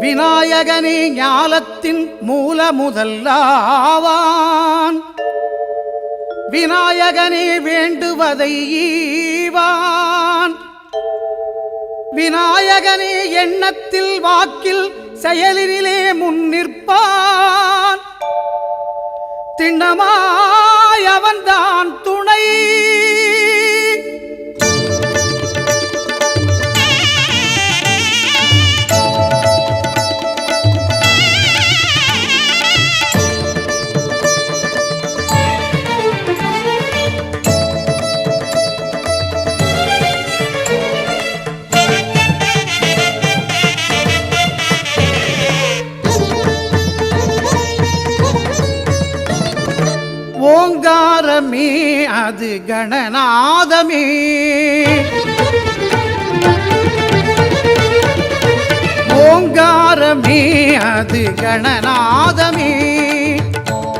விநாயகனே ஞாலத்தின் மூல முதல்லாவான் விநாயகனே வேண்டுவதை ஈவான். விநாயகனே எண்ணத்தில் வாக்கில் செயலினிலே முன்னிற்பான் திண்ணமாய் அவன்தான் துணை. ஓங்காரமே அது கணநாதமே. ஓங்காரமே அது கணநாதமே.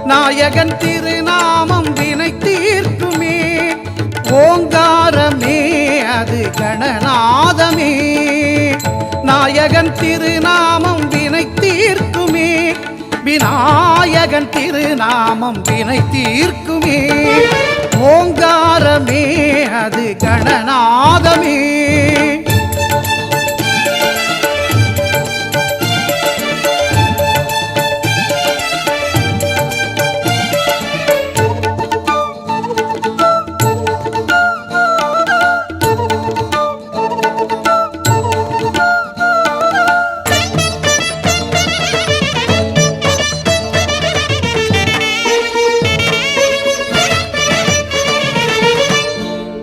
நாயகன் திருநாமம் வினை தீர்க்குமே ஓங்காரமே அது கணநாதமே. நாயகன் திருநாமம் வினை விநாயகன் திருநாமம் வினை தீர்க்குமே. ஓங்காரமே அது கணநாதமே.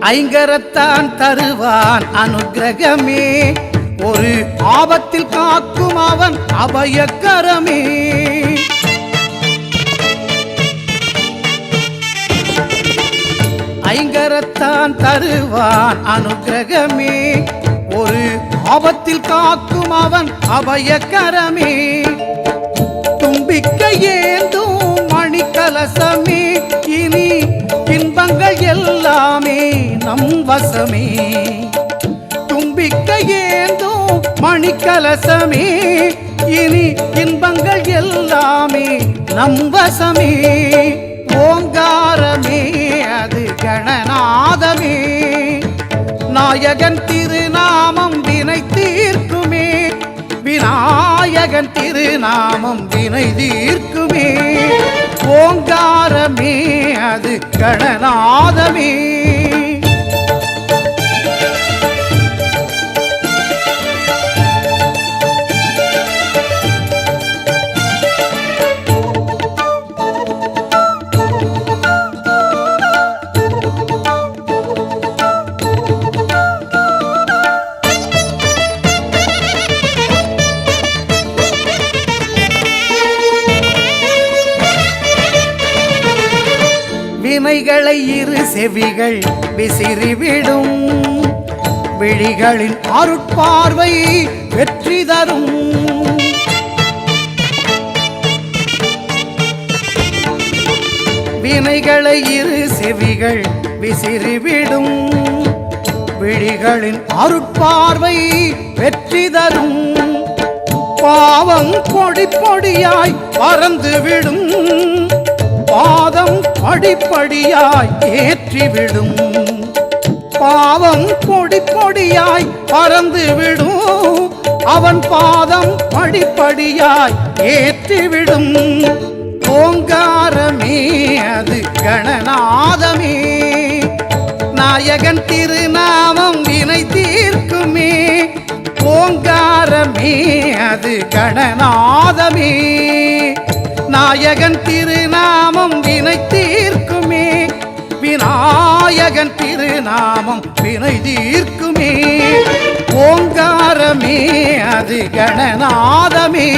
ஐங்கரத்தான் தருவான் அனுகிரகமே ஒரு ஆபத்தில் காக்கும் அவன் அபயக்கரமே. ஐங்கரத்தான் தருவான் அனுகிரகமே ஒரு ஆபத்தில் காக்கும் அவன் அபயக்கரமே. தும்பிக்கை ஏந்தும் மணிக்கலசமே. கலசமே வசமே தும்பிக்கை ஏந்தும் மணிக்கலசமே. இனி இன்பங்கள் எல்லாமே நம் வசமே. ஓங்காரமே அது கணநாதமே. நாயகன் திருநாமம் வினை தீர்க்குமே. விநாயகன் திருநாமம் வினை தீர்க்குமே. ஓங்காரமே அது கணநா வினைகளை இரு செவிகள் விசிறிவிடும். விழிகளின் அருட்பார்வை வெற்றி தரும். வினைகளை இரு செவிகள் விசிறிவிடும். விழிகளின் அருட்பார்வை வெற்றி தரும். பாவம் பொடி பொடியாய் பறந்துவிடும். பா படிப்படியாய் ஏற்றிவிடும். பாவம் பொடி பொடியாய் பறந்துவிடும். அவன் பாதம் படிப்படியாய் ஏற்றிவிடும். ஓங்காரமே அது கணநாதமே. நாயகன் திருநாமம் வினை தீர்க்குமே. ஓங்காரமே அது கணநாதமே. நாயகன் திருநாமம் வினை விநாயகன் திருநாமம் வினை தீர்க்குமே. ஓங்காரமே அது கணநாதமே